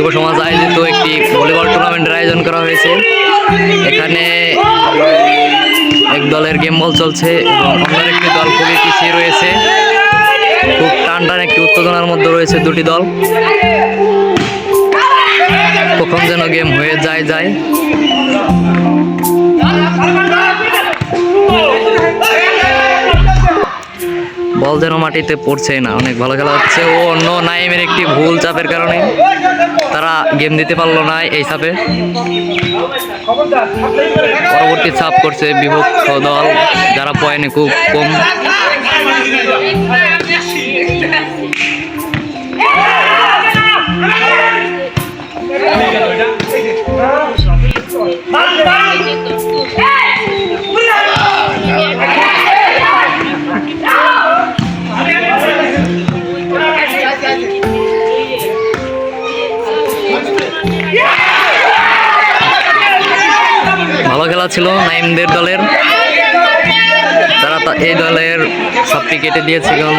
যুব সমাজ আয়োজিত একটি ভলিবল টুর্নামেন্টের আয়োজন করা হয়েছে। এখানে এক দলের গেম বল চলছে এবং অন্য একটি দল খুবই পিছিয়ে রয়েছে। খুব টান টান একটি উত্তেজনার মধ্যে রয়েছে দুটি দল। কখন যেন গেম হয়ে যায় যায়। বল যেন মাটিতে পড়ছে না। অনেক ভালো খেলা হচ্ছে। ও অন্য নাইমের একটি ভুল চাপের কারণে তারা গেম দিতে পারল না এই চাপে। পরবর্তী চাপ করছে বিভক্ত দল, যারা পয়েন্টে খুব কম। ভালো খেলা ছিল নাইমদের দলের। তারা এই দলের সাপটি কেটে দিয়েছে এবং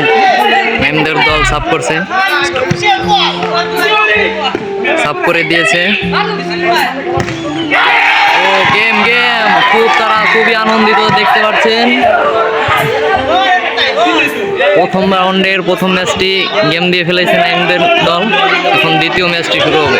নাইমদের দল সাপ করছে। সাপ করে দিয়েছে। Game game. খুব তারা খুবই আনন্দিত দেখতে পাচ্ছেন। প্রথম রাউন্ডের প্রথম ম্যাচটি গেম দিয়ে ফেলেছে নাইমদের দল। এখন দ্বিতীয় ম্যাচটি শুরু হবে।